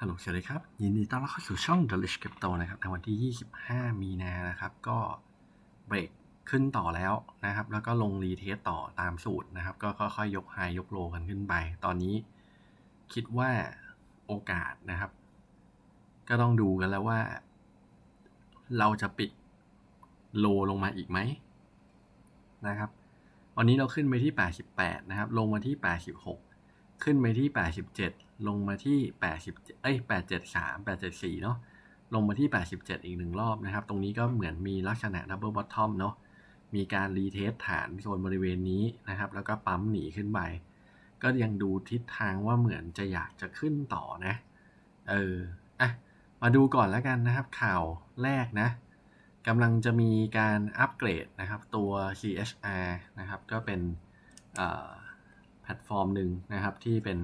ฮัลโหลสวัสดีครับ ยินดีต้อนรับเข้าสู่ช่อง The Rich Crypto นะครับในวันที่ 25 มีนานะครับ ก็เบรกขึ้นต่อแล้วนะครับ แล้วก็ลงรีเทสต่อตามสูตรนะครับ ก็ค่อยๆ ยกไฮยกโลกันขึ้นไป ตอนนี้คิดว่าโอกาสนะครับ ก็ต้องดูกันแล้วว่า เราจะปิดโลลงมาอีกไหมนะครับ วันนี้เราขึ้นไปที่ 88 นะครับ ลงมาที่ 86 ขึ้นไปที่ 87 ลงมาที่ 80 เอ้ย 873 874 เนาะ ลงมาที่ 87 อีกหนึ่งรอบนะครับ ตรงนี้ก็เหมือนมีลักษณะ double bottom เนาะ มีการรีเทสฐานโซนบริเวณนี้นะครับ แล้วก็ปั๊มหนีขึ้นไป ก็ยังดูทิศทางว่าเหมือนจะอยากจะขึ้นต่อนะ เออ อะ มาดูก่อนแล้วกันนะครับ ข่าวแรกนะกำลังจะมีการอัปเกรดนะครับ ตัว CHR นะครับ ก็เป็น พลตฟอร์มหนึ่งนะครับที่เป็น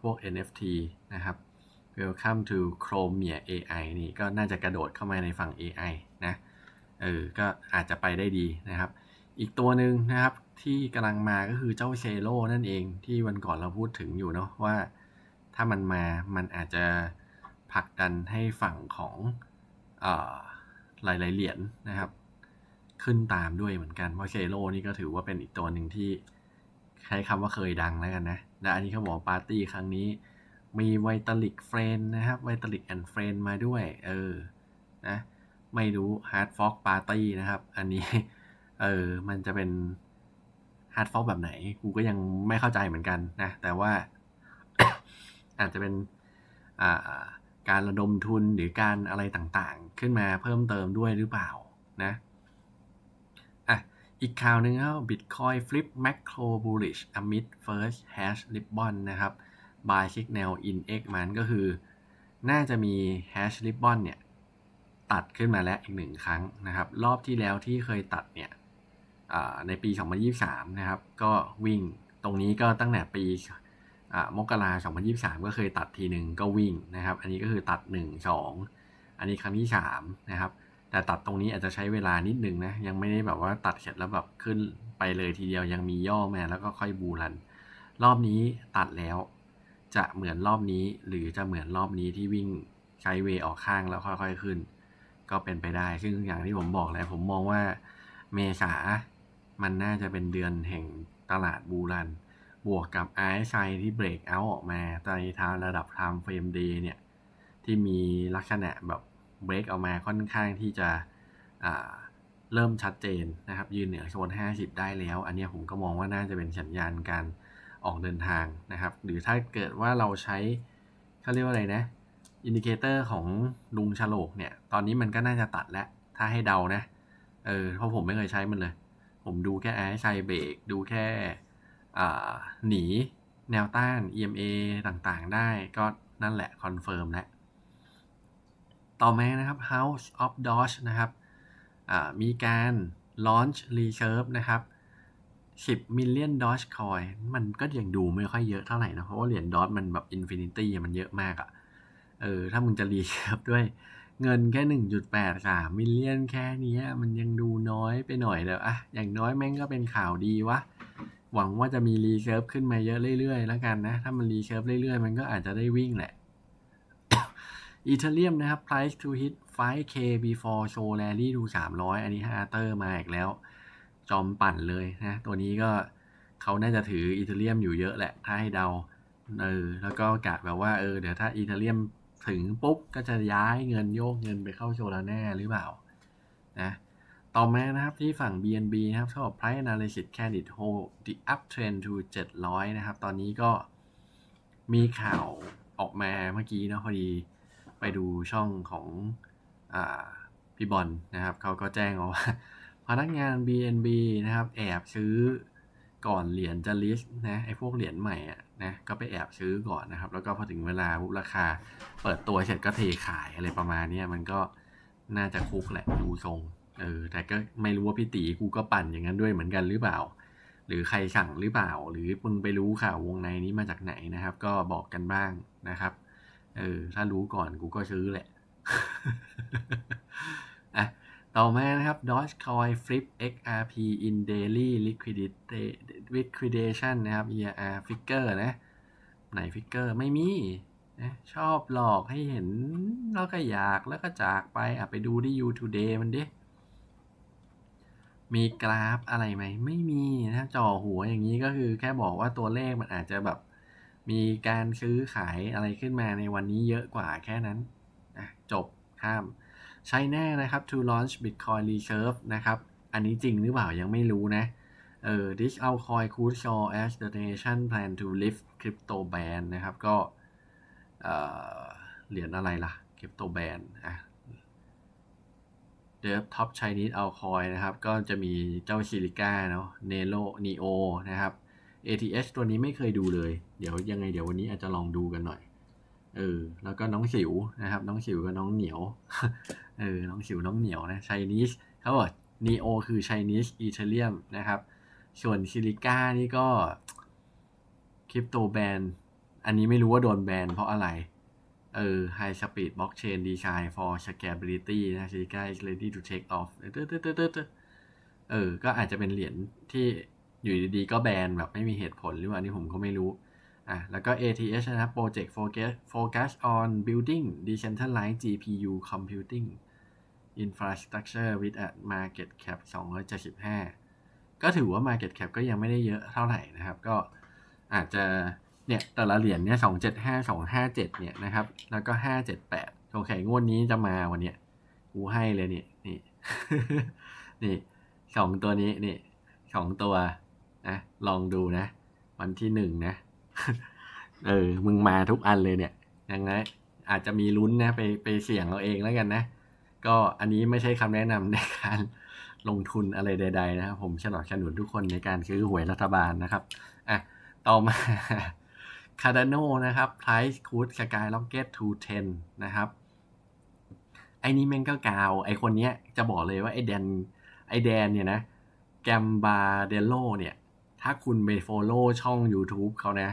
พวก NFT นะครับ Welcome to Chromia AI นี่ก็น่าจะกระโดดเข้ามาในฝั่ง AI นะเออก็อาจจะไปได้ดีนะครับ อีกตัวหนึ่งนะครับที่กำลังมาก็คือเจ้าเชโลนั่นเองที่วันก่อนเราพูดถึงอยู่เนาะว่าถ้ามันมามันอาจจะผลักดันให้ฝั่งของอหลายๆเหรียญนะครับ ขึ้นตามด้วยเหมือนกัน เพราะเชโลนี่ก็ถือว่าเป็นอีกตัวหนึ่งที่ ใช้คำว่าเคยดังแล้วกันนะและอันนี้เขาบอกปาร์ตี้ครั้งนี้ มีไวตาลิกเฟรนนะครับไวตาลิกแอนด์เฟรนมาด้วย เออนะไม่รู้ฮาร์ดฟอกปาร์ตี้นะครับ อันนี้ เออ มันจะเป็นฮาร์ดฟอกแบบไหน กูก็ยังไม่เข้าใจเหมือนกันนะ แต่ว่า อาจจะเป็นอ่าการระดมทุนหรือการอะไรต่างๆ ขึ้นมาเพิ่มเติมด้วยหรือเปล่านะ อีกข่าวหนึ่งครับ Bitcoin flip macro bullish amid first hash ribbon นะครับ buy signal in X มันก็คือ น่าจะมี hash ribbon เนี่ย ตัดขึ้นมาแล้วอีกหนึ่งครั้งนะครับ รอบที่แล้วที่เคยตัดเนี่ยในปี 2023 นะครับ ก็วิ่งตรงนี้ก็ตั้งแต่ปีมกราสองพันยี่สามก็เคยตัดทีหนึ่งก็วิ่งนะครับ อันนี้ก็คือตัดหนึ่งสองอันนี้ครั้งที่สามนะครับ แต่ตัดตรงนี้อาจจะใช้เวลานิดนึงนะ ยังไม่ได้แบบว่าตัดเสร็จแล้วแบบขึ้นไปเลยทีเดียวยังมีย่อมาแล้วก็ค่อยบูรัน รอบนี้ตัดแล้ว จะเหมือนรอบนี้หรือจะเหมือนรอบนี้ที่วิ่งใช้เวออกข้างแล้วค่อยๆขึ้น ก็เป็นไปได้ ซึ่งอย่างที่ผมบอกแล้วผมมองว่าเมษามันน่าจะเป็นเดือนแห่งตลาดบูรัน บวกกับ RSI ที่เบรกเอาออกมาในทางระดับ time frame day เนี่ย ที่มีลักษณะแบบ เบรกออกมาค่อนข้างที่จะเริ่มชัดเจนนะครับ ยืนเหนือโซน 50 ได้แล้ว อันนี้ผมก็มองว่าน่าจะเป็นสัญญาณการออกเดินทางนะครับ หรือถ้าเกิดว่าเราใช้เขาเรียกว่าอะไรนะอินดิเคเตอร์ของลุงฉลกเนี่ย ตอนนี้มันก็น่าจะตัดแล้ว ถ้าให้เดานะ เออ เพราะผมไม่เคยใช้มันเลย ผมดูแค่ RSI เบรกดูแค่หนีแนวต้าน EMA ต่างๆ ได้ก็นั่นแหละคอนเฟิร์มแล้ว ต่อมานะครับ House of Doge นะครับมีการ launch reserve นะครับ 10 million Doge coin มันก็ยังดูไม่ค่อยเยอะเท่าไหร่นะ เพราะว่าเหรียญดอ e มันแบบ infinity มันเยอะมากอะ่ะ เออ ถ้ามึงจะรีเซิร์ฟด้วยเงินแค่ 1.83มิลเลียนแค่นี้มันยังดูน้อยไปหน่อยแล้วอะอย่างน้อยแม่งก็เป็นข่าวดีวะ หวังว่าจะมีรีเซิร์ฟขึ้นมาเยอะเรื่อยๆ แล้วกันนะ ถ้ามันรีเซิร์ฟเรื่อยๆ มันก็อาจจะได้วิ่งแหละ อีเทเรียมนะครับ price to hit 5k before show rally to 300 อันนี้ฮาร์เตอร์มาอีกแล้ว จอมปั่นเลยนะ ตัวนี้ก็เขาน่าจะถืออีเทเรียมอยู่เยอะแหละ ถ้าให้เดา เออ แล้วก็กะแบบว่า เออ เดี๋ยวถ้าอีเทเรียมถึงปุ๊บ ก็จะย้ายเงินโยกเงินไปเข้าโชลาแน่หรือเปล่า นะ ต่อมานะครับที่ฝั่ง BNB นะครับเขาบ price analysis candid hold the uptrend to 700 นะครับ ตอนนี้ก็มีข่าวออกมาเมื่อกี้นะพอดี ไปดูช่องของอพี่บอลนะครับเขาก็แจ้งว่า พนักงาน BNB นะครับ แอบซื้อก่อนเหรียญจะลิสต์นะไอ้พวกเหรียญใหม่อะนะก็ไปแอบซื้อก่อนนะครับ แล้วก็พอถึงเวลาปุ๊บราคา เปิดตัวเสร็จก็เทขายอะไรประมาณนี้มันก็น่าจะคุกแหละดูทรงเออแต่ก็ไม่รู้ว่าพี่ตีกูก็ปั่นอย่างนั้นด้วยเหมือนกันหรือเปล่า หรือใครสั่งหรือเปล่า หรือมึงไปรู้ข่าววงในนี้มาจากไหนนะครับ ก็บอกกันบ้างนะครับ เออ ถ้ารู้ก่อนกูก็ซื้อแหละอะต่อมานะครับ Dogecoin Flip XRP in daily liquidation นะครับ ERR figure นะ ไหน figure ไม่มีนะชอบหลอกให้เห็น แล้วก็อยากแล้วก็จากไปอะไปดูที่ You Today มันดิ มีกราฟอะไรไหม ไม่มีนะจ่อหัวอย่างนี้ก็คือแค่บอกว่าตัวเลขมันอาจจะแบบ มีการซื้อขายอะไรขึ้นมาในวันนี้เยอะกว่าแค่นั้นนะจบข้ามใช้แน่นะครับ to launch Bitcoin Reserve นะครับ อันนี้จริงหรือเปล่ายังไม่รู้นะเออ this altcoin could show as the nation plan to lift crypto ban นะครับ ก็เอ่อเหรียญอะไรล่ะ crypto ban อะเดฟท็อป Chinese altcoin นะครับ ก็จะมีเจ้าซิลิก้าเนาะ Nelo Neo นะครับ ATH ตัวนี้ไม่เคยดูเลย เดี๋ยวยังไงเดี๋ยววันนี้อาจจะลองดูกันหน่อย เออ แล้วก็น้องสิวนะครับ น้องสิวกับน้องเหนียว เออ น้องสิวน้องเหนียวนะ Chinese เขาบอก Neo คือ Chinese Ethereum นะครับ ส่วนซิลิก้านี่ก็คริปโตแบน อันนี้ไม่รู้ว่าโดนแบนเพราะอะไร เออ High Speed Blockchain Design for Scalability นะ Silica is ready to take off เออ ก็อาจจะเป็นเหรียญที่ อยู่ดีๆ ก็แบนแบบไม่มีเหตุผลหรือว่าอันนี้ผมก็ไม่รู้อะแล้วก็ ATH นะครับ Project Focus Focus on Building Decentralized GPU Computing Infrastructure with a Market Cap 275 ก็ถือว่า Market Cap ก็ยังไม่ได้เยอะเท่าไหร่นะครับ ก็อาจจะเนี่ยแต่ละเหรียญเนี่ยสองเจ็ดห้าสองห้าเจ็ดเนี่ยนะครับ แล้วก็ห้าเจ็ดแปดสงสัยงวดนี้จะมาวันเนี้ยกูให้เลยนี่นี่ นี่สองตัวนี้นี่สองตัว นะลองดูนะ วันที่หนึ่งนะ เออ มึงมาทุกอันเลยเนี่ยยังไงอาจจะมีลุ้นนะ ไปไปเสี่ยงเอาเองแล้วกันนะ ก็อันนี้ไม่ใช่คำแนะนำในการลงทุนอะไรใด ๆ นะครับ ผมสนับสนุนทุกคนในการซื้อหวยรัฐบาลนะครับอะต่อมา Cardano นะครับ Price Could Skyrocket to 10 นะครับ ไอ้นี่แม่งก็กาว ไอ้คนเนี้ยจะบอกเลยว่าไอ้แดน ไอ้แดนเนี่ยนะ แกมบาเดโลเนี่ย ถ้าคุณไปโฟโล่ช่อง YouTube เขานะ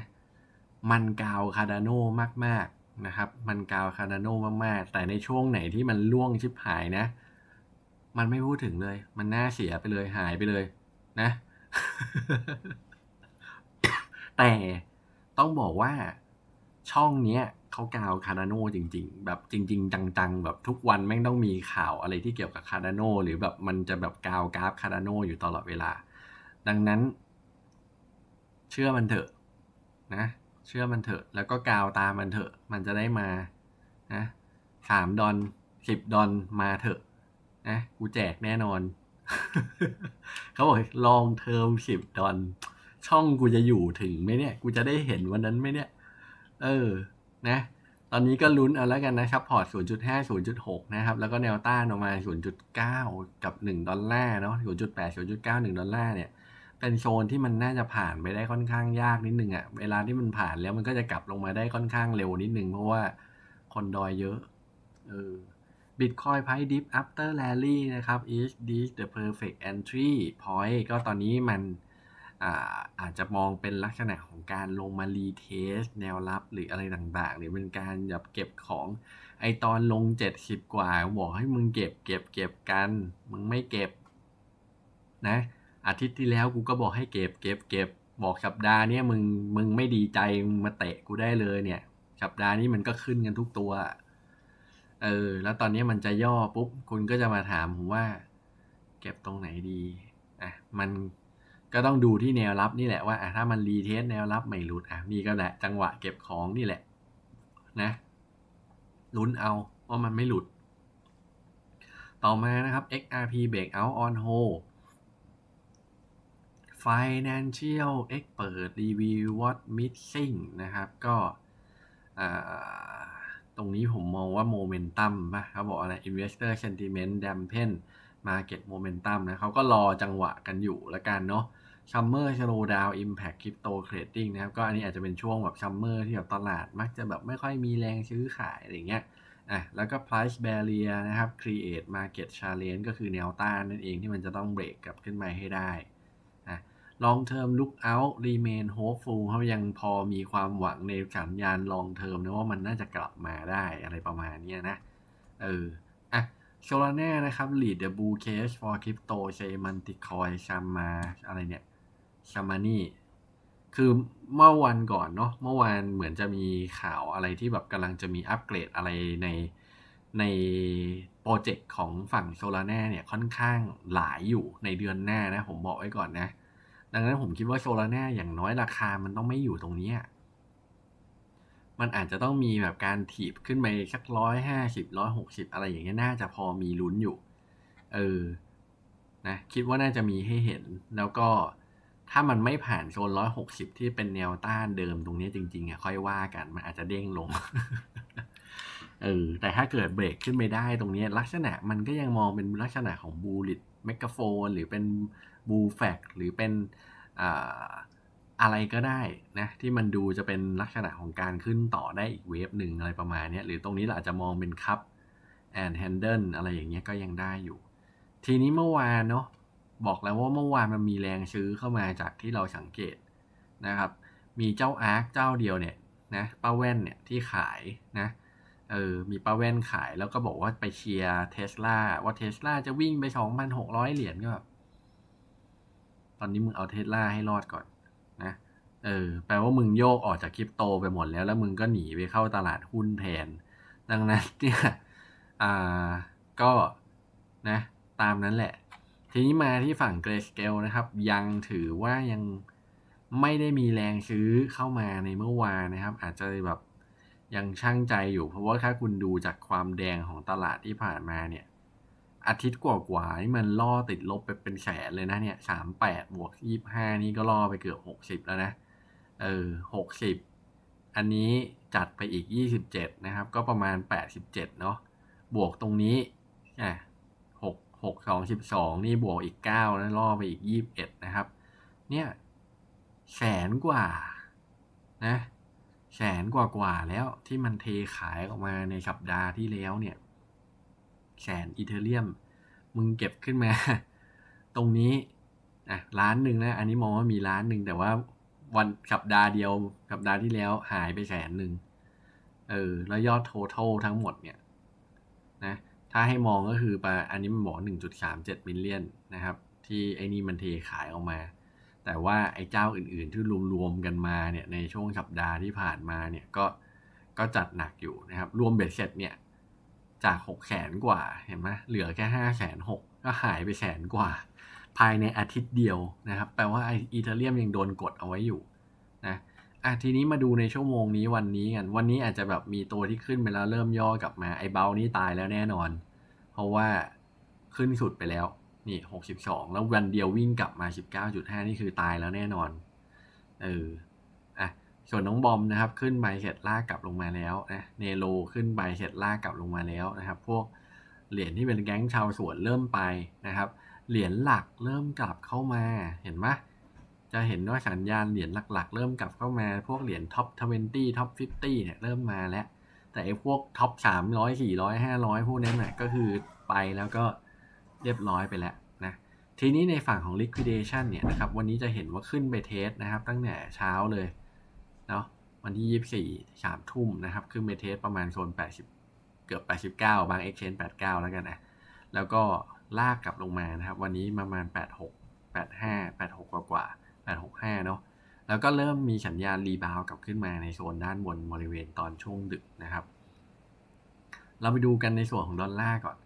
มันกาว Cardano มากๆนะครับ มันกาว Cardano มากๆ แต่ในช่วงไหนที่มันล่วงชิบหายนะ มันไม่พูดถึงเลย มันน่าเสียไปเลยหายไปเลยนะ แต่ต้องบอกว่าช่องเนี้ยเขากาวคาร์ดาโนจริง ๆ แบบจริง ๆ จังๆ แบบทุกวันแม่งต้องมีข่าวอะไรที่เกี่ยวกับคาร์ดาโนหรือแบบมันจะแบบกาวกราฟคาร์ดาโนอยู่ตลอดเวลา ดังนั้น เชื่อมันเถอะนะ เชื่อมันเถอะ แล้วก็กาวตามมันเถอะ มันจะได้มานะสามดอนสิบดอนมาเถอะนะกูแจกแน่นอน เขาบอกลองเทอมสิบดอน ช่องกูจะอยู่ถึงไหมเนี่ย กูจะได้เห็นวันนั้นไหมเนี่ย เออ นะ ตอนนี้ก็ลุ้นเอาแล้วกันนะครับ พอร์ต 0.5 0.6 นะครับ แล้วก็แนวต้านออกมา 0.9 กับ 1 ดอลลาร์เนาะ0.8 0.9 1 ดอลลาร์เนี่ย เป็นโซนที่มันน่าจะผ่านไปได้ค่อนข้างยากนิดนึงอะ่ะเวลาที่มันผ่านแล้วมันก็จะกลับลงมาได้ค่อนข้างเร็วนิดนึง เพราะว่าคนดอยเยอะเออ Bitcoin Price Dip After Rally นะครับ is this the perfect entry point ก็ตอนนี้มันอาอาจจะมองเป็นลักษณะของการลงมารีเทสแนวรับหรืออะไรต่างๆ หรือเป็นการแบบเก็บของไอตอนลงเจ็ดสิบกว่าบอกให้มึงเก็บเก็บเก็บกัน มึงไม่เก็บนะ อาทิตย์ที่แล้วกูก็บอกให้เก็บ เก็บ เก็บ บอกสัปดาห์เนี้ยมึงมึงไม่ดีใจมึงมาเตะกูได้เลยเนี่ย สัปดาห์นี้มันก็ขึ้นกันทุกตัว เออ แล้วตอนนี้มันจะย่อปุ๊บ คุณก็จะมาถามผมว่า เก็บตรงไหนดีอะมันก็ต้องดูที่แนวรับนี่แหละว่าอะถ้ามันรีเทสแนวรับไม่หลุดอะนี่ก็แหละจังหวะเก็บของนี่แหละ นะลุ้นเอาว่ามันไม่หลุด ต่อมานะครับ XRP breakout on hold Financial Expert Review What Missing นะครับก็ตรงนี้ผมมองว่าโมเมนตัมป่ะเขาบอกอะไร Investor Sentiment Dampen Market Momentum นะเขาก็รอจังหวะกันอยู่ละกันเนาะ Summer Slowdown Impact Crypto Trading นะครับ ก็อันนี้อาจจะเป็นช่วงแบบ Summer ที่แบบตลาดมักจะแบบไม่ค่อยมีแรงซื้อขายอะไรเงี้ยอะแล้วก็ price barrier นะครับ create market challenge ก็คือแนวต้านนั่นเองที่มันจะต้องเบรกกลับขึ้นมาให้ได้ long term look out remain hopeful เขายังพอมีความหวังในสัญญาณ long term นะว่ามันน่าจะกลับมาได้อะไรประมาณนี้นะ เออ อะโซลาร่านะครับ lead the bull case for crypto say multicoin ชามาอะไรเนี่ยชามานี่คือเมื่อวันก่อนเนาะเมื่อวานเหมือนจะมีข่าวอะไรที่แบบกำลังจะมีอัปเกรดอะไรในในโปรเจกต์ของฝั่งโซลาร่าเนี่ยค่อนข้างหลายอยู่ในเดือนหน้านะ ผมบอกไว้ก่อนนะ ดังนั้นผมคิดว่าโซลาร่าอย่างน้อยราคามันต้องไม่อยู่ตรงนี้ มันอาจจะต้องมีแบบการถีบขึ้นไปสักร้อยห้าสิบร้อยหกสิบอะไรอย่างเงี้ยน่าจะพอมีลุ้นอยู่ เออ นะ คิดว่าน่าจะมีให้เห็น แล้วก็ถ้ามันไม่ผ่านโซนร้อยหกสิบที่เป็นแนวต้านเดิมตรงนี้จริงๆอะค่อยว่ากัน มันอาจจะเด้งลง เออ แต่ถ้าเกิดเบรกขึ้นไปได้ตรงนี้ ลักษณะมันก็ยังมองเป็นลักษณะของบูลิตเมกกาโฟนหรือเป็น บูแฟกหรือเป็นอะไรก็ได้นะที่มันดูจะเป็นลักษณะของการขึ้นต่อได้อีกเวฟหนึ่งอะไรประมาณนี้หรือตรงนี้เราอาจจะมองเป็นคัพแอนด์แฮนเดิลอะไรอย่างเงี้ยก็ยังได้อยู่ ทีนี้เมื่อวานเนาะบอกแล้วว่าเมื่อวานมันมีแรงซื้อเข้ามาจากที่เราสังเกตนะครับ มีเจ้าอาร์คเจ้าเดียวเนี่ยนะป้าแว่นเนี่ยที่ขายนะเออมีป้าแว่นขายแล้วก็บอกว่าไปเชียร์เทสลาว่าเทสลาจะวิ่งไปสองพันหกร้อยเหรียญก็แบบ ตอนนี้มึงเอาเทสลาให้รอดก่อนนะเออแปลว่ามึงโยกออกจากคริปโตไปหมดแล้ว แล้วมึงก็หนีไปเข้าตลาดหุ้นแทน ดังนั้นเนี่ยอ่าก็นะตามนั้นแหละ ทีนี้มาที่ฝั่งเกรสเกลนะครับ ยังถือว่ายังไม่ได้มีแรงซื้อเข้ามาในเมื่อวานนะครับ อาจจะแบบยังช่างใจอยู่ เพราะว่าถ้าคุณดูจากความแดงของตลาดที่ผ่านมาเนี่ย อาทิตย์กว่าๆนี่มันล่อติดลบไปเป็นแสนเลยนะเนี่ยสามแปดบวกยี่ห้านี่ก็ล่อไปเกือบหกสิบแล้วนะ เออหกสิบอันนี้จัดไปอีกยี่สิบเจ็ดนะครับ ก็ประมาณแปดสิบเจ็ดเนาะบวกตรงนี้อะหกหกสองสิบสองนี่บวกอีกเก้านะล่อไปอีกยี่บเอ็ดนะครับ เนี่ยแสนกว่านะแสนกว่ากว่าแล้วที่มันเทขายออกมาในสัปดาห์ที่แล้วเนี่ย แสนอีเทเรียม มึงเก็บขึ้นมา ตรงนี้อะล้านหนึ่งนะ อันนี้มองว่ามีล้านหนึ่งแต่ว่าวันสัปดาห์เดียวสัปดาห์ที่แล้วหายไปแสนหนึ่งเออ แล้วยอด total ทั้งหมดเนี่ย นะ ถ้าให้มองก็คือไปอันนี้มันบอก1.37มิลเลียนนะครับ ที่ไอ้นี่มันเทขายออกมา แต่ว่าไอ้เจ้าอื่นๆที่รวมๆกันมาเนี่ยในช่วงสัปดาห์ที่ผ่านมาเนี่ยก็ก็จัดหนักอยู่นะครับ รวมเบ็ดเสร็จเนี่ย จากหกแสนกว่าเห็นไหมเหลือแค่ห้าแสนหกก็หายไปแสนกว่า ภายในอาทิตย์เดียวนะครับ แปลว่าไออีเทเรียมยังโดนกดเอาไว้อยู่นะอะทีนี้มาดูในชั่วโมงนี้วันนี้กัน วันนี้อาจจะแบบมีตัวที่ขึ้นไปแล้วเริ่มย่อกลับมาไอเบลนี่ตายแล้วแน่นอน เพราะว่าขึ้นสุดไปแล้วนี่หกสิบสองแล้ววันเดียววิ่งกลับมาสิบเก้าจุดห้านี่คือตายแล้วแน่นอนเออ ส่วนน้องบอมนะครับ ขึ้นไปเสร็จลากกลับลงมาแล้วนะเนโรขึ้นไปเสร็จลากกลับลงมาแล้วนะครับ พวกเหรียญที่เป็นแก๊งชาวสวนเริ่มไปนะครับ เหรียญหลักเริ่มกลับเข้ามาเห็นไหมจะเห็นว่าสัญญาณเหรียญหลักๆ เริ่มกลับเข้ามา พวกเหรียญท็อป 20 ท็อป 50 เนี่ยเริ่มมาแล้ว แต่ไอ้พวกท็อป 300 400 500 พวกนั้นน่ะก็คือไปแล้วก็เรียบร้อยไปแล้วนะ ทีนี้ในฝั่งของ liquidation เนี่ยนะครับ วันนี้จะเห็นว่าขึ้นไปเทสนะครับ ตั้งแต่เช้าเลย วันที่ยี่สี่สามทุ่มนะครับ ขึ้นไปเทสประมาณโซนแปดสิบเกือบแปดสิบเก้าบาง exchange แปดเก้าแล้วกันนะแล้วก็ลากกลับลงมานะครับ วันนี้ประมาณแปดหกแปดห้าแปดหกกว่ากว่าแปดหกห้าเนาะแล้วก็เริ่มมีสัญญาณรีบาวกลับขึ้นมาในโซนด้านบนบริเวณตอนช่วงดึกนะครับ เราไปดูกันในส่วนของดอลลาร์ก่อน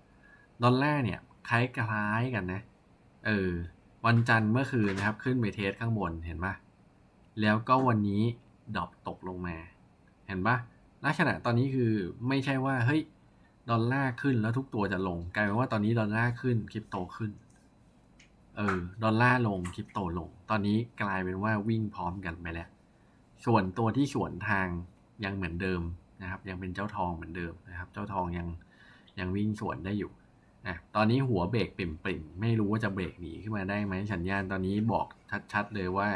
ดอลลาร์เนี่ยคล้ายๆกันนะ เออ วันจันทร์เมื่อคืนนะครับ ขึ้นไปเทสข้างบนเห็นปะแล้วก็วันนี้ ดรอปตกลงมา เห็นปะลักษณะตอนนี้คือไม่ใช่ว่าเฮ้ยดอลลาร์ขึ้นแล้วทุกตัวจะลง กลายเป็นว่าตอนนี้ดอลลาร์ขึ้นคริปโตขึ้น เออ ดอลลาร์ลงคริปโตลง ตอนนี้กลายเป็นว่าวิ่งพร้อมกันไปแล้ว ส่วนตัวที่สวนทางยังเหมือนเดิมนะครับ ยังเป็นเจ้าทองเหมือนเดิมนะครับ เจ้าทองยังยังวิ่งสวนได้อยู่นะตอนนี้หัวเบรกปิ่มๆ ไม่รู้ว่าจะเบรกหนีขึ้นมาได้ไหมสัญญาณตอนนี้บอกชัดๆเลยว่า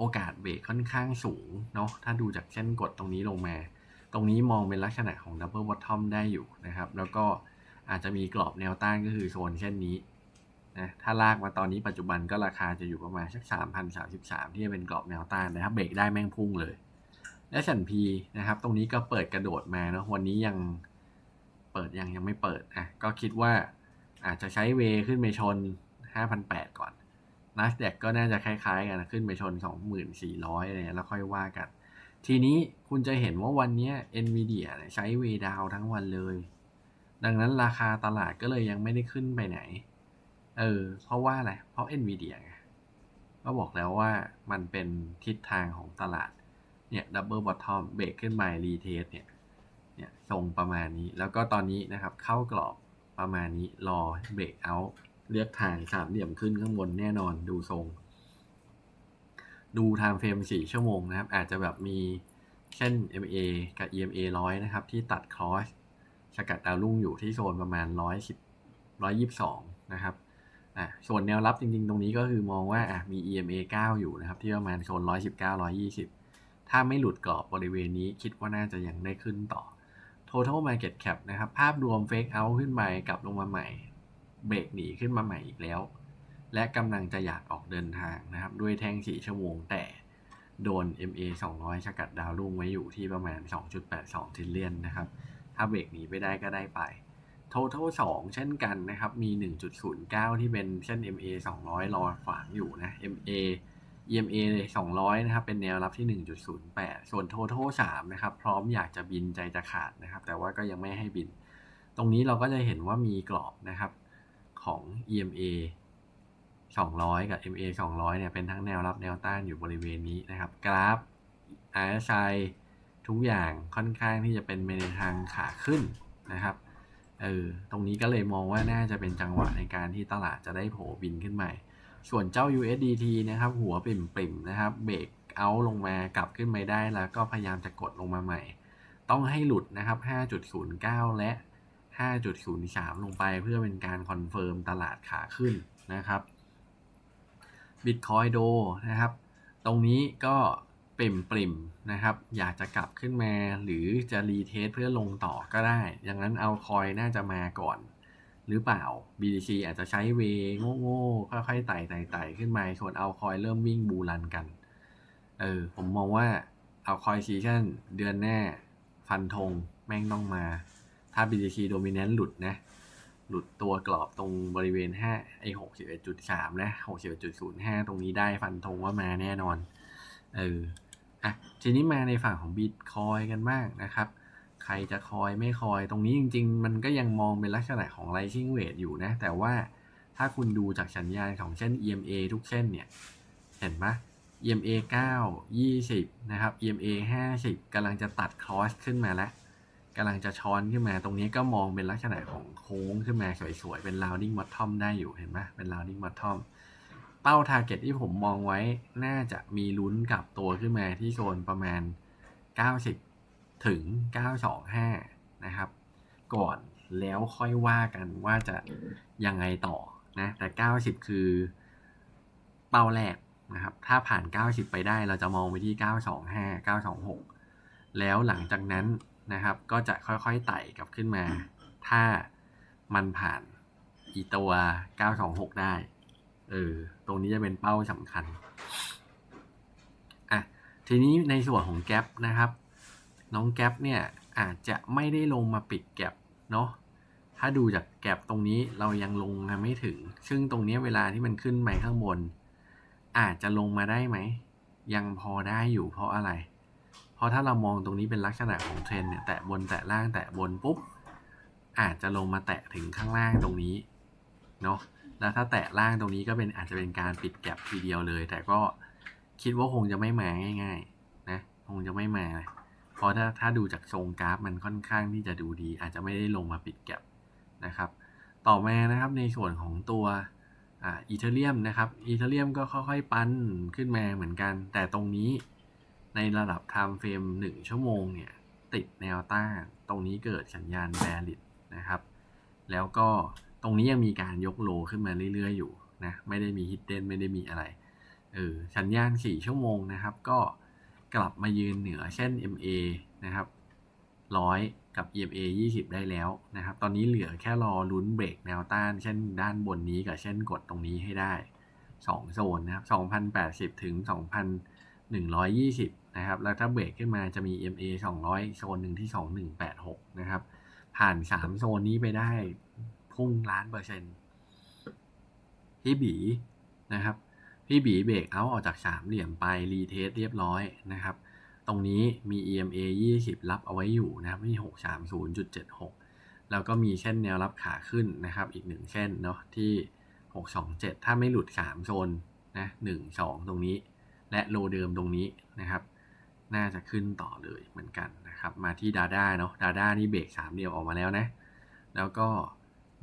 โอกาสเบรกค่อนข้างสูงเนาะถ้าดูจากเส้นกดตรงนี้ลงมา ตรงนี้มองเป็นลักษณะของดับเบิลบอททอมได้อยู่นะครับ แล้วก็อาจจะมีกรอบแนวต้านก็คือโซนเส้นนี้นะถ้าลากมาตอนนี้ปัจจุบันก็ราคาจะอยู่ประมาณสักสามพันสาสิบสามที่จะเป็นกรอบแนวต้านนะครับเบรกได้แม่งพุ่งเลย และสันพีนะครับ ตรงนี้ก็เปิดกระโดดมาเนาะวันนี้ยังเปิดยังยังไม่เปิดอะก็คิดว่าอาจจะใช้เวขึ้นไปชน 5,800 ก่อน NASDAQ ก็น่าจะคล้ายๆ กันขึ้นไปชน 2,400อะไรเงี้ยแล้วค่อยว่ากัน ทีนี้คุณจะเห็นว่าวันนี้ย NVIDIA เนี่ยใช้เวดาวทั้งวันเลย ดังนั้นราคาตลาดก็เลยยังไม่ได้ขึ้นไปไหน เออ เพราะว่าอะไร เพราะ NVIDIA ไงก็บอกแล้วว่ามันเป็นทิศทางของตลาด เนี่ยดับเบิลบอททอมเบรกขึ้นไปรีเทสเนี่ย เนี่ยทรงประมาณนี้ แล้วก็ตอนนี้นะครับ เข้ากรอบประมาณนี้รอเบรกเอาท์ เลือกทางสามเหลี่ยมขึ้นข้างบนแน่นอนดูทรง ดูไทม์เฟรมสี่ชั่วโมงนะครับ อาจจะแบบมีเช่น MA กับ EMA ร้อยนะครับ ที่ตัดคอสสกัดดาวรุ่งอยู่ที่โซนประมาณร้อยสิบร้อยยิบสองนะครับอะส่วนแนวรับจริงๆ ตรงนี้ก็คือมองว่าอะมี EMA 9 อยู่นะครับ ที่ประมาณโซน119 120ถ้าไม่หลุดกรอบบริเวณนี้คิดว่าน่าจะยังได้ขึ้นต่อ Total Market Cap นะครับ ภาพรวม Fake Out ขึ้นไปกลับลงมาใหม่ เบรกหนีขึ้นมาใหม่อีกแล้ว และกำลังจะอยากออกเดินทางนะครับ ด้วยแท่ง4ชั่วโมงแต่โดน MA 200สกัดดาวรุ่งไว้อยู่ที่ประมาณ 2.82ทิลเลียนนะครับ ถ้าเบรกหนีไปได้ก็ได้ไป total 2 เช่นกันนะครับ มี 1.09 ที่เป็นเส้น MA 200 รอขวางอยู่นะ MA EMA 200 นะครับ เป็นแนวรับที่ 1.08 ส่วน total 3 นะครับ พร้อมอยากจะบินใจจะขาดนะครับ แต่ว่าก็ยังไม่ให้บิน ตรงนี้เราก็จะเห็นว่ามีกรอบนะครับ ของ EMA 200 กับ MA 200เนี่ยเป็นทั้งแนวรับแนวต้านอยู่บริเวณนี้นะครับ กราฟ RSI ทุกอย่างค่อนข้างที่จะเป็นไปในทางขาขึ้นนะครับเออตรงนี้ก็เลยมองว่าน่าจะเป็นจังหวะในการที่ตลาดจะได้โผบินขึ้นใหม่ ส่วนเจ้า USDT นะครับ หัวปริ่มๆนะครับเบรกเอาลงมากลับขึ้นไปได้แล้วก็พยายามจะกดลงมาใหม่ ต้องให้หลุดนะครับ 5.09 และ 5.03 ลงไปเพื่อเป็นการคอนเฟิร์มตลาดขาขึ้นนะครับ Bitcoin โดนะครับ ตรงนี้ก็ปริ่มปริมนะครับ อยากจะกลับขึ้นมาหรือจะรีเทสเพื่อลงต่อก็ได้ อย่างนั้นเอาคอยน่าจะมาก่อน หรือเปล่า BTC อาจจะใช้เวโง่ๆค่อยๆไต่ไต่ไต่ขึ้นมาส่วนเอาคอยเริ่มวิ่งบูรันกัน เออ ผมมองว่าเอาคอยซีชั่นเดือนหน้า ฟันธงแม่งต้องมาา BTC Dominant หลุดนะ หลุดตัวกรอบตรงบริเวณ5ไอ้61.3นะ61.05ตรงนี้ได้ฟันธงว่ามาแน่นอน เออ อะ ทีนี้มาในฝั่งของบิตคอยกันบ้างนะครับ ใครจะคอยไม่คอย ตรงนี้จริง ๆ มันก็ยังมองเป็นลักษณะของ rising weight อยู่นะ แต่ว่าถ้าคุณดูจากสัญญาณของเส้น EMA ทุกเส้นเนี่ย เห็นปะ EMA 9 20 นะครับ EMA 50กำลังจะตัดคอสขึ้นมาแล้ว กำลังจะช้อนขึ้นมา ตรงนี้ก็มองเป็นลักษณะของโค้งขึ้นมาสวยๆ เป็น rounding bottom ได้อยู่เห็นไหมเป็น rounding bottom เป้า target ที่ผมมองไว้น่าจะมีลุ้นกลับตัวขึ้นมาที่โซนประมาณ 90 ถึง 925 นะครับ ก่อนแล้วค่อยว่ากันว่าจะยังไงต่อนะ แต่ 90 คือเป้าแรกนะครับ ถ้าผ่าน 90 ไปได้เราจะมองไปที่ 925 926 แล้วหลังจากนั้น นะครับ ก็จะค่อยๆไต่กลับขึ้นมา ถ้ามันผ่านอีตัว 926 ได้ เออ ตรงนี้จะเป็นเป้าสำคัญ อะ ทีนี้ในส่วนของแก p นะครับ น้องแก p เนี่ยอาจจะไม่ได้ลงมาปิดแก p เนาะ ถ้าดูจากแก p ตรงนี้เรายังลงมาไม่ถึง ซึ่งตรงนี้เวลาที่มันขึ้นไปข้างบน อาจจะลงมาได้ไหม ยังพอได้อยู่เพราะอะไร เพราะถ้าเรามองตรงนี้เป็นลักษณะของเทรนเนี่ยแตะบนแตะล่างแตะบนปุ๊บ อาจจะลงมาแตะถึงข้างล่างตรงนี้เนาะแล้วถ้าแตะล่างตรงนี้ก็เป็นอาจจะเป็นการปิดแก็บทีเดียวเลย แต่ก็คิดว่าคงจะไม่มาง่าย ๆ นะคงจะไม่มาเพราะถ้าถ้าดูจากทรงกราฟมันค่อนข้างที่จะดูดี อาจจะไม่ได้ลงมาปิดแก็บนะครับ ต่อมานะครับในส่วนของตัวอ่าอีเทเรียมนะครับอีเทเรียมก็ค่อยๆ ปั้นขึ้นมาเหมือนกัน แต่ตรงนี้ ในระดับ time frame 1ชั่วโมงเนี่ยติดแนวต้านตรงนี้เกิดสัญญาณแบริดนะครับ แล้วก็ตรงนี้ยังมีการยกโลขึ้นมาเรื่อยๆอยู่นะไม่ได้มีฮิดเด้นไม่ได้มีอะไรเออสัญญาณ 4 ชั่วโมงนะครับ ก็กลับมายืนเหนือเช่น MA นะครับ100กับ EMA 20 ได้แล้วนะครับ ตอนนี้เหลือแค่รอลุ้นเบรกแนวต้าน เช่นด้านบนนี้กับเช่นกดตรงนี้ให้ได้ 2 โซนนะครับ 2,080 ถึง 120 นะครับ แล้วถ้าเบรกขึ้นมาจะมี MA 200 โซนหนึ่งที่ 2186 นะครับ ผ่าน 3 โซนนี้ไปได้พุ่งล้านเปอร์เซ็นต์พี่บีนะครับ พี่บีเบรกเอาออกจากสามเหลี่ยมไป รีเทสเรียบร้อยนะครับ ตรงนี้มี EMA 20 รับเอาไว้อยู่นะครับที่ 630.76 แล้วก็มีเส้นแนวรับขาขึ้นนะครับ อีกหนึ่งเส้นเนาะที่ 627 ถ้าไม่หลุด 3 โซนนะ1 2 ตรงนี้ และโลเดิมตรงนี้นะครับ น่าจะขึ้นต่อเลยเหมือนกันนะครับ มาที่ดาด้าเนาะดาด้านี่เบรก3เดียวออกมาแล้วนะ แล้วก็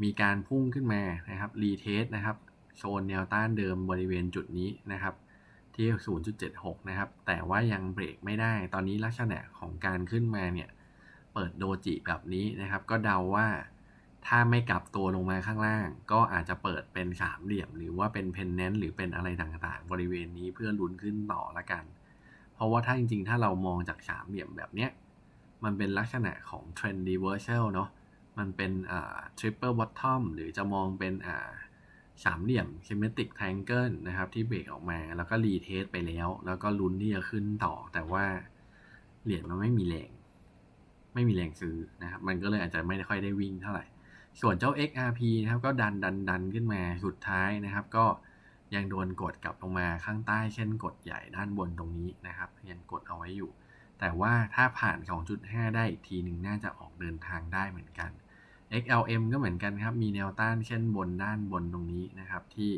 มีการพุ่งขึ้นมานะครับรีเทสนะครับโซนแนวต้านเดิมบริเวณจุดนี้นะครับ ที่ 0.76 นะครับ แต่ว่ายังเบรกไม่ได้ ตอนนี้ลักษณะของการขึ้นมาเนี่ย เปิดโดจิแบบนี้นะครับ ก็เดาว่า ถ้าไม่กลับตัวลงมาข้างล่าง ก็อาจจะเปิดเป็นสามเหลี่ยม หรือว่าเป็นเพนเนนต์หรือเป็นอะไรต่างๆ บริเวณนี้เพื่อลุ้นขึ้นต่อละกัน เพราะว่าถ้าจริงๆ ถ้าเรามองจากสามเหลี่ยมแบบเนี้ยมันเป็นลักษณะของ trend reversal เนาะมันเป็นอ่า triple bottom หรือจะมองเป็นอ่าสามเหลี่ยม symmetric triangle นะครับที่เบรกออกมาแล้วก็รีเทสไปแล้ว แล้วก็ลุ้นที่จะขึ้นต่อ แต่ว่าเหรียญมันไม่มีแรง ไม่มีแรงซื้อนะครับ มันก็เลยอาจจะไม่ค่อยได้วิ่งเท่าไหร่ ส่วนเจ้า XRP นะครับก็ดันดันดันขึ้นมาสุดท้ายนะครับ ก็ยังโดนกดกลับลงมาข้างใต้ เช่นกดใหญ่ด้านบนตรงนี้นะครับยังกดเอาไว้อยู่ แต่ว่าถ้าผ่าน 2.5 ได้อีกทีหนึ่งน่าจะออกเดินทางได้เหมือนกัน XLM ก็เหมือนกันครับ มีแนวต้านเช่นบนด้านบนตรงนี้นะครับ ที่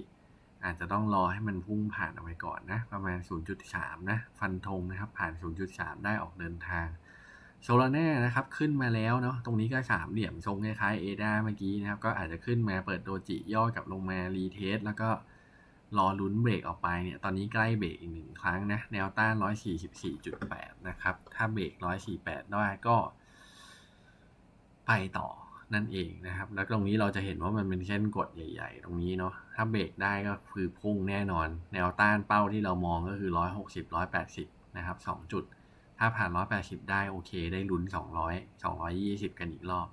อาจจะต้องรอให้มันพุ่งผ่านเอาไว้ก่อนนะ ประมาณ 0.3 นะ ฟันธงนะครับ ผ่าน 0.3 ได้ออกเดินทาง โซลาร่านะครับขึ้นมาแล้วเนาะตรงนี้ก็สามเหลี่ยมทรงคล้ายๆเอดาเมื่อกี้นะครับก็อาจจะขึ้นมาเปิดโดจิย่อกับลงมารีเทสแล้วก็รอลุ้นเบรกออกไปเนี่ยตอนนี้ใกล้เบรกอีกหนึ่งครั้งนะแนวต้าน 144.8 นะครับ ถ้าเบรก 148 ได้ก็ ไปต่อนั่นเองนะครับ แล้วตรงนี้เราจะเห็นว่ามันเป็นเส้นกดใหญ่ๆ ตรงนี้เนาะถ้าเบรกได้ก็คือพุ่งแน่นอน แนวต้านเป้าที่เรามองก็คือ 160 180 นะครับ2จุด ถ้าผ่าน180ได้โอเค ได้ลุ้น200 220กันอีกรอบ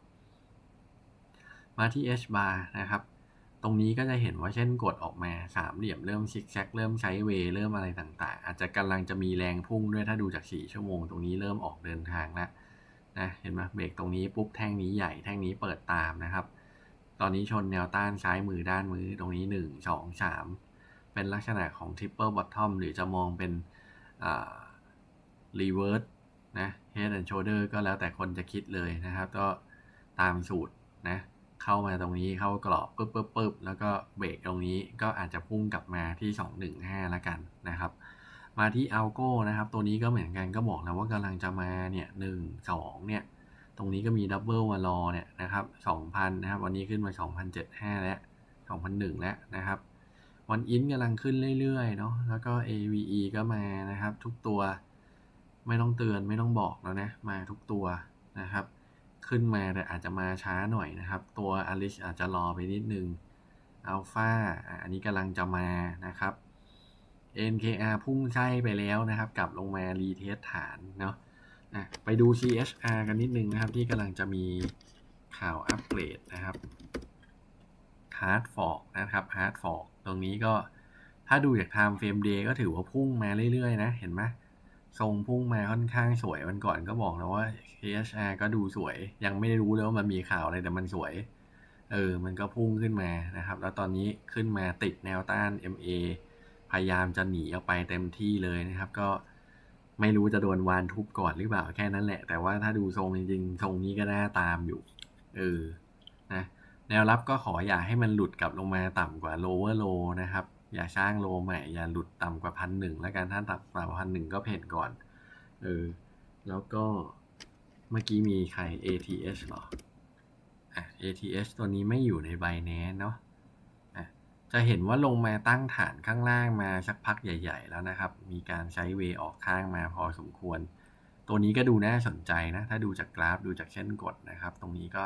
มาที่ H bar นะครับ ตรงนี้ก็จะเห็นว่าเช่นกดออกมาสามเหลี่ยมเริ่มซิกแซกเริ่มใช้เวเริ่มอะไรต่างๆ อาจจะกำลังจะมีแรงพุ่งด้วยถ้าดูจาก4ชั่วโมงตรงนี้เริ่มออกเดินทางแล้วนะเห็นไหมเบรกตรงนี้ปุ๊บแท่งนี้ใหญ่แท่งนี้เปิดตามนะครับ ตอนนี้ชนแนวต้านซ้ายมือด้านมือตรงนี้ 1 2 3 เป็นลักษณะของ triple bottom หรือจะมองเป็นอ่า reverse นะ head and shoulder ก็แล้วแต่คนจะคิดเลยนะครับ ก็ตามสูตรนะ เข้ามาตรงนี้เข้ากรอบปึ๊บปึ๊บปึ๊บแล้วก็เบรกตรงนี้ก็อาจจะพุ่งกลับมาที่ 215 แล้วกันนะครับ มาที่อัลโก้นะครับ ตัวนี้ก็เหมือนกันก็บอกแล้วว่ากำลังจะมาเนี่ยหนึ่งสองเนี่ย ตรงนี้ก็มีดับเบิลมารอเนี่ยนะครับสองพันนะครับ วันนี้ขึ้นมาสองพันเจ็ดห้าแล้วสองพันหนึ่งแล้วนะครับวันอินกำลังขึ้นเรื่อยๆเนาะแล้วก็ AVE ก็มานะครับ ทุกตัว ไม่ต้องเตือนไม่ต้องบอกแล้วนะมาทุกตัวนะครับ ขึ้นมาแต่อาจจะมาช้าหน่อยนะครับ ตัว a l i ชอาจจะรอไปนิดนึงอัลฟาอันนี้กำลังจะมานะครับ NKR พุ่งใช่ไปแล้วนะครับ กลับลงมารีเทสฐานเนาะะไปดู CHR กันนิดนึงนะครับ ที่กำลังจะมีข่าวอัปเกรดนะครับ Hard Fork นะครับ Hard Fork ตรงนี้ก็ถ้าดูจาก Time Frame Day ก็ถือว่าพุ่งมาเรื่อยๆ นะ เห็นไหม ทรงพุ่งมาค่อนข้างสวยวันก่อนก็บอกแล้วว่า CHR ก็ดูสวย ยังไม่ได้รู้เลยว่ามันมีข่าวอะไรแต่มันสวย เออ มันก็พุ่งขึ้นมานะครับ แล้วตอนนี้ขึ้นมาติดแนวต้าน MA พยายามจะหนีออกไปเต็มที่เลยนะครับ ก็ไม่รู้จะโดนวานทุบก่อนหรือเปล่าแค่นั้นแหละ แต่ว่าถ้าดูทรงจริงๆ ทรงนี้ก็น่าตามอยู่ เออ นะ แนวรับก็ขออย่าให้มันหลุดกลับลงมาต่ำกว่า lower low นะครับ อย่าสร้างโลใหม่ อย่าหลุดต่ำกว่าพันหนึ่งแล้วกันถ้าต่ำกว่าพันหนึ่งก็เพ่นก่อนเออแล้วก็เมื่อกี้มีใคร ATH เหรออะ ATH ตัวนี้ไม่อยู่ใน Binance เนาะอะจะเห็นว่าลงมาตั้งฐานข้างล่างมาสักพักใหญ่ ๆ แล้วนะครับ มีการใช้เวออกข้างมาพอสมควร ตัวนี้ก็ดูน่าสนใจนะ ถ้าดูจากกราฟดูจากเช่นกดนะครับ ตรงนี้ก็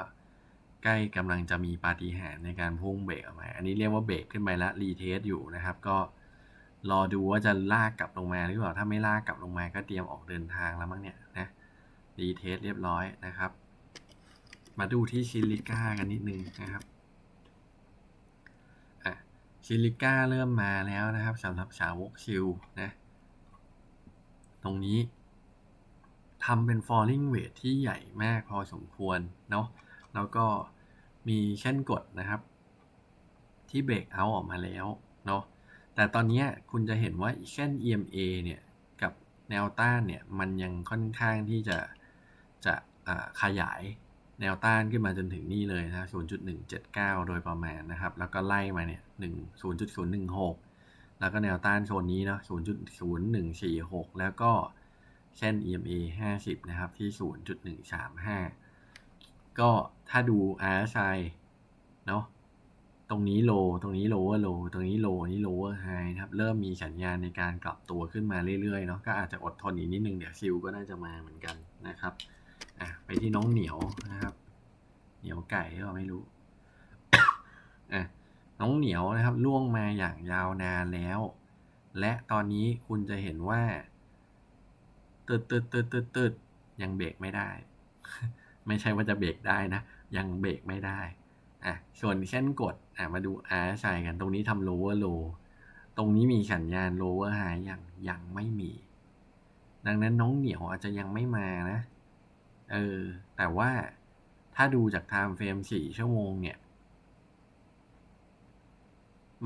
ใกล้กำลังจะมีปาฏิหาริย์ในการพุ่งเบรกออกมา อันนี้เรียกว่าเบรกขึ้นไปแล้วรีเทสอยู่นะครับ ก็รอดูว่าจะลากกลับลงมาหรือเปล่า ถ้าไม่ลากกลับลงมาก็เตรียมออกเดินทางแล้วมั้งเนี่ยนะรีเทสเรียบร้อยนะครับ มาดูที่ชิลิก้ากันนิดนึงนะครับอะชิลิก้าเริ่มมาแล้วนะครับสำหรับสาวกชิลนะตรงนี้ทำเป็น falling weight ที่ใหญ่มากพอสมควรเนาะ แล้วก็มีเช่นกดนะครับ ที่เบรกเอาออกมาแล้วเนาะแต่ตอนนี้คุณจะเห็นว่าเส้น EMA เนี่ยกับแนวต้านเนี่ยมันยังค่อนข้างที่จะจะขยายแนวต้านขึ้นมาจนถึงนี่เลยนะ 0.179 โดยประมาณนะครับ แล้วก็ไล่มาเนี่ย1 0.016 แล้วก็แนวต้านโซนนี้เนาะ 0.0146 แล้วก็เส้น EMA 50 นะครับ ที่ 0.135 ก็ถ้าดู RSI เนาะตรงนี้โลตรงนี้ lower low ตรงนี้ low นี่ lower high นะครับเริ่มมีสัญญาณในการกลับตัวขึ้นมาเรื่อยๆเนาะก็อาจจะอดทนอีกนิดนึงเดี๋ยวซิลก็น่าจะมาเหมือนกันนะครับอะไปที่น้องเหนียวนะครับ เหนียวไก่ก็ไม่รู้อะน้องเหนียวนะครับล่วงมาอย่างยาวนานแล้ว และตอนนี้คุณจะเห็นว่าตืดตืดตืดตืดตืดยังเบรกไม่ได้ ไม่ใช่ว่าจะเบรกได้นะ ยังเบรกไม่ได้อะส่วนเส้นกดอะมาดู RSI กัน ตรงนี้ทำ lower low ตรงนี้มีสัญญาณ lower high ยังยังไม่มี ดังนั้นน้องเหนียวอาจจะยังไม่มานะ เออ แต่ว่าถ้าดูจาก time frame 4ชั่วโมงเนี่ย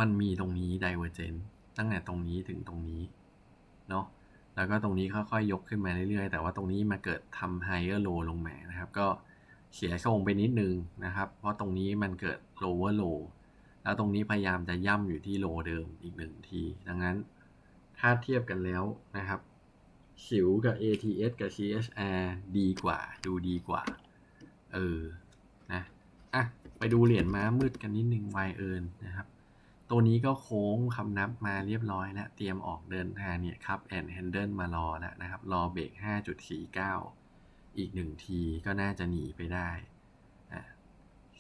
มันมีตรงนี้ divergence ตั้งแต่ตรงนี้ถึงตรงนี้ เนาะ แล้วก็ตรงนี้ค่อยๆยกขึ้นมาเรื่อยๆ แต่ว่าตรงนี้มาเกิดทำ higher low ลงมานะครับ ก็เสียทรงไปนิดนึงนะครับ เพราะตรงนี้มันเกิด lower low แล้วตรงนี้พยายามจะย่ำอยู่ที่โลเดิมอีกหนึ่งที ดังนั้นถ้าเทียบกันแล้วนะครับ สิวกับ ATS กับ CSR ดีกว่า ดูดีกว่า เออ นะ อะ ไปดูเหรียญม้ามืดกันนิดนึง y เอินนะครับ ตัวนี้ก็โค้งคำนับมาเรียบร้อยแล้ว เตรียมออกเดินทางเนี่ยครับแอนแฮนเดิลมารอแล้วนะครับ รอเบรก 5.49 อีกหนึ่งทีก็น่าจะหนีไปได้อะ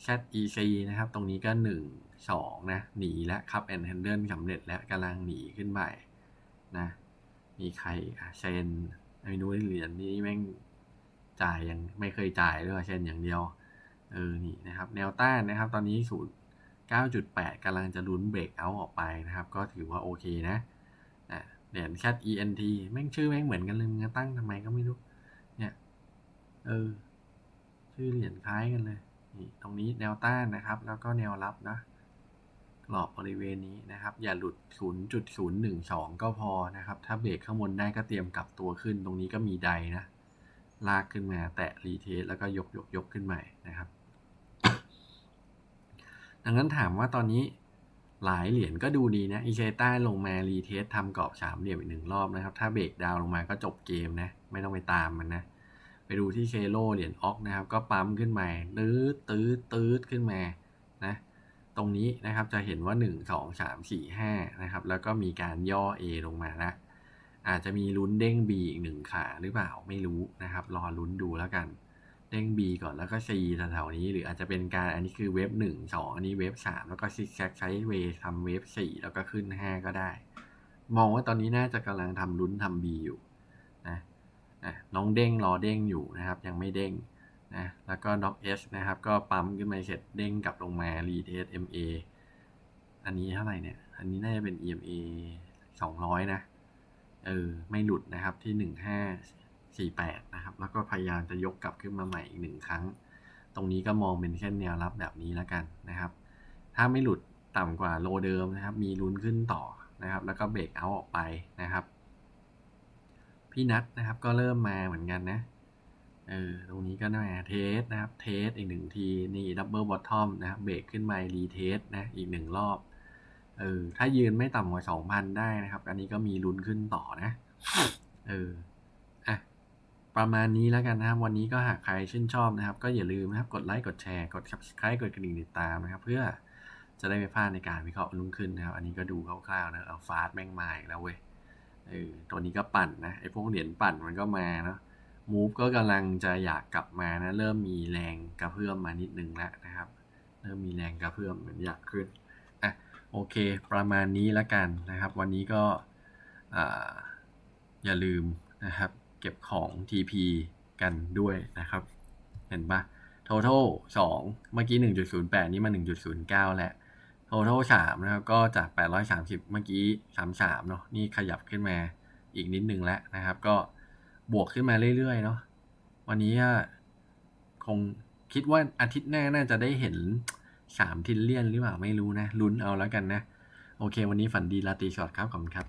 ZEC นะครับ ตรงนี้ก็ 1 2 นะ หนีแล้วครับแอนแฮนเดิลสำเร็จแล้วกำลังหนีขึ้นไปนะ มีใครอะเซนไม่รู้เหรียญนี้แม่งจ่ายยังไม่เคยจ่ายเลยเซนอย่างเดียว เออ นี่นะครับ แนวต้านนะครับ ตอนนี้ศูนย์ 9.8กำลังจะลุ้นเบรกเอาออกไปนะครับ ก็ถือว่าโอเคนะเหรียญ Cat ENT แม่งชื่อแม่งเหมือนกันเลยมึงตั้งทำไมก็ไม่รู้ เนี่ย เออ ชื่อเหรียญคล้ายกันเลยนี่ตรงนี้แนวต้านนะครับ แล้วก็แนวรับนะกรอบบริเวณนี้นะครับ อย่าหลุด 0.012 ก็พอนะครับ ถ้าเบรกข้างบนได้ก็เตรียมกลับตัวขึ้น ตรงนี้ก็มีไดนะ ลากขึ้นมาแตะรีเทสแล้วก็ยกยกยกขึ้นใหม่นะครับ ดังนั้นถามว่าตอนนี้หลายเหรียญก็ดูดีนะอีเชต้าลงมารีเทสทำกรอบสามเหลี่ยมอีกหนึ่งรอบนะครับ ถ้าเบรกดาวลงมาก็จบเกมนะ ไม่ต้องไปตามมันนะ ไปดูที่เชโลเหรียญออกนะครับ ก็ปั๊มขึ้นมาตื้อตื้อตื้อขึ้นมานะตรงนี้นะครับจะเห็นว่า 1 2 3 4 5นะครับแล้วก็มีการย่อ A ลงมานะอาจจะมีลุ้นเด้ง B อีกหนึ่งขาหรือเปล่าไม่รู้นะครับ รอลุ้นดูแล้วกัน ด้ง B ก่อนแล้วก็ C แถวๆนี้หรืออาจจะเป็นการอันนี้คือเวฟ1 2อันนี้เวฟ3แล้วก็ซิกแซกไซด์เวย์ทำเวฟ4แล้วก็ขึ้น5ก็ได้ มองว่าตอนนี้น่าจะกำลังทำลุ้นทำ B อยู่นะอะน้องเด้งรอเด้งอยู่นะครับ ยังไม่เด้งนะแล้วก็ Doc S นะครับ ก็ปั๊มขึ้นมาเสร็จเด้งกลับลงมา Retest MA อันนี้เท่าไหร่เนี่ย อันนี้น่าจะเป็น EMA 200 นะ เออ ไม่หลุดนะครับที่ 4.8 นะครับ แล้วก็พยายามจะยกกลับขึ้นมาใหม่อีกหนึ่งครั้ง ตรงนี้ก็มองเป็นเส้นแนวรับแบบนี้แล้วกันนะครับ ถ้าไม่หลุดต่ำกว่าโลเดิมนะครับ มีลุ้นขึ้นต่อนะครับ แล้วก็เบรกเอาออกไปนะครับ พี่นัทนะครับก็เริ่มมาเหมือนกันนะ เออ ตรงนี้ก็น่าเทสนะครับ เทสอีกหนึ่งที นี่ดับเบิลบอททอมนะครับ เบรกขึ้นมารีเทสนะอีกหนึ่งรอบ เออ ถ้ายืนไม่ต่ำกว่าสองพันได้นะครับ อันนี้ก็มีลุ้นขึ้นต่อนะ เออ ประมาณนี้แล้วกันนะครับ วันนี้ก็หากใครชื่นชอบนะครับ ก็อย่าลืมนะครับกดไลค์กดแชร์กด subscribe กดกระดิ่งติดตามนะครับ เพื่อจะได้ไม่พลาดในการวิเคราะห์ลุ่งขึ้นนะครับ อันนี้ก็ดูคร่าวๆนะเอาฟาสแม่งมาอีกแล้วเว้ยเออตัวนี้ก็ปั่นนะไอ้พวกเหรียญปั่นมันก็มาเนาะมูฟก็กำลังจะอยากกลับมานะ เริ่มมีแรงกระเพื่อมมานิดนึงแล้วนะครับ เริ่มมีแรงกระเพื่อมเหมือนอยากขึ้นอะโอเค ประมาณนี้แล้วกันนะครับ วันนี้ก็อ่าอย่าลืมนะครับ เก็บของ TP กันด้วยนะครับ เห็นปะ total 2 เมื่อกี้ 1.08 นี่มา 1.09 แหละ total 3นะครับก็จาก 830 เมื่อกี้ 33 เนาะนี่ขยับขึ้นมาอีกนิดนึงแล้วนะครับ ก็บวกขึ้นมาเรื่อยๆเนาะวันนี้คงคิดว่าอาทิตย์หน้าน่าจะได้เห็น 3 ทิลเลียนหรือเปล่าไม่รู้นะ ลุ้นเอาแล้วกันนะ โอเค วันนี้ฝันดีราตรีสวัสดิ์ครับขอบคุณครับ